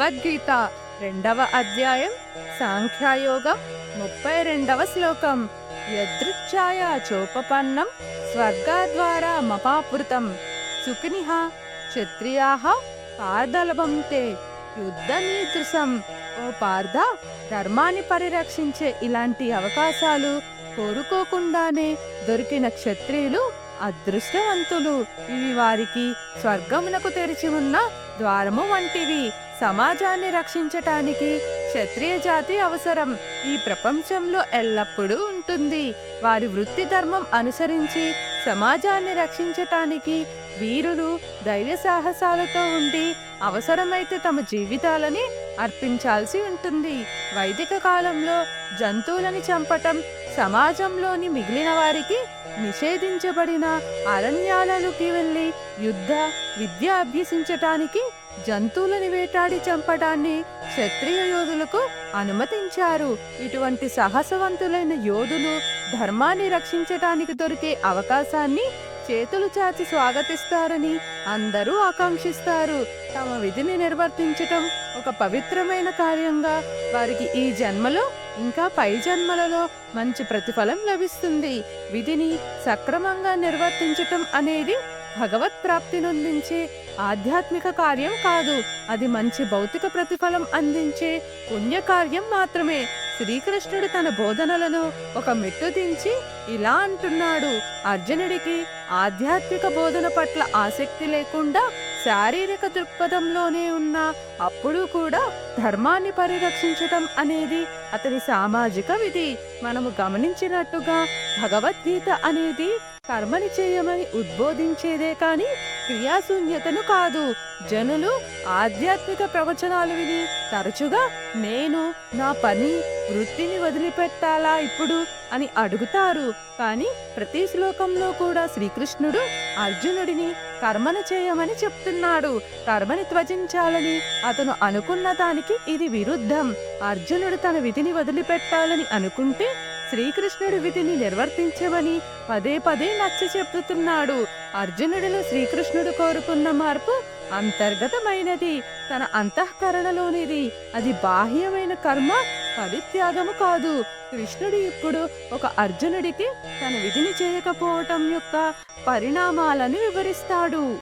భగవద్గీత రెండవ అధ్యాయం సాంఖ్యయోగం ముప్పై రెండవ శ్లోకం యదృచ్ఛాయ చోపపన్నం స్వర్గాద్వారా మపాపృతం సుఖినిహ క్షత్రియాహ పార్దలభం తే యుద్ధనీదృశం ఓ పార్థ ధర్మాన్ని పరిరక్షించే ఇలాంటి అవకాశాలు కోరుకోకుండానే దొరికిన క్షత్రియులు అదృష్టవంతులు. ఇవి వారికి స్వర్గమునకు తెరిచి ఉన్న ద్వారము వంటివి. సమాజాన్ని రక్షించటానికి క్షత్రియ జాతి అవసరం. ఈ ప్రపంచంలో ఎల్లప్పుడూ ఉంటుంది. వారి వృత్తి ధర్మం అనుసరించి సమాజాన్ని రక్షించటానికి వీరులు ధైర్య సాహసాలతో ఉండి అవసరమైతే తమ జీవితాలని అర్పించాల్సి ఉంటుంది. వైదిక కాలంలో జంతువులని చంపటం సమాజంలోని మిగిలిన వారికి నిషేధించబడిన అరణ్యాలలోకి వెళ్ళి యుద్ధ విద్య అభ్యసించటానికి జంతువులని వేటాడి చంపడాన్ని క్షత్రియ యోధులకు అనుమతించారు. ఇటువంటి సాహసవంతులైన యోధులు ధర్మాన్ని రక్షించటానికి దొరికే అవకాశాన్ని చేతులు చాచి స్వాగతిస్తారని అందరూ ఆకాంక్షిస్తారు. తమ విధిని నిర్వర్తించటం ఒక పవిత్రమైన కార్యంగా వారికి ఈ జన్మలో ఇంకా పై జన్మలలో మంచి ప్రతిఫలం లభిస్తుంది. విధిని సక్రమంగా నిర్వర్తించటం అనేది భగవత్ ప్రాప్తి ఆధ్యాత్మిక కార్యం కాదు. అది మంచి భౌతిక ప్రతిఫలం అందించే పుణ్యకార్యం మాత్రమే. శ్రీకృష్ణుడు తన బోధనలను ఒక మెట్టు దించి ఇలా అంటున్నాడు. అర్జునుడికి ఆధ్యాత్మిక బోధన పట్ల ఆసక్తి లేకుండా శారీరక దృక్పథంలోనే ఉన్న అప్పుడు కూడా ధర్మాన్ని పరిరక్షించటం అనేది అతని సామాజిక విధి. మనము గమనించినట్టుగా భగవద్గీత అనేది కర్మని చేయమని ఉద్బోధించేదే కాని క్రియాశూన్యతను కాదు. జనులు ఆధ్యాత్మిక ప్రవచనాలు విని తరచుగా నేను నా పని వృత్తిని వదిలిపెట్టాలా ఇప్పుడు అని అడుగుతారు. కానీ ప్రతి శ్లోకంలో కూడా శ్రీకృష్ణుడు అర్జునుడిని కర్మను చేయమని చెప్తున్నాడు. కర్మని త్వజించాలని అతను అనుకున్న దానికి ఇది విరుద్ధం. అర్జునుడు తన విధిని వదిలిపెట్టాలని అనుకుంటే శ్రీకృష్ణుడు విధిని నిర్వర్తించమని పదే పదే నచ్చ చెప్తున్నాడు. అర్జునుడిలో శ్రీకృష్ణుడు కోరుకున్న మార్పు అంతర్గతమైనది. తన అంతఃకరణలోనిది. అది బాహ్యమైన కర్మ పరిత్యాగము కాదు. కృష్ణుడు ఇప్పుడు ఒక అర్జునుడికి తన విధిని చేయకపోవటం యొక్క పరిణామాలను వివరిస్తాడు.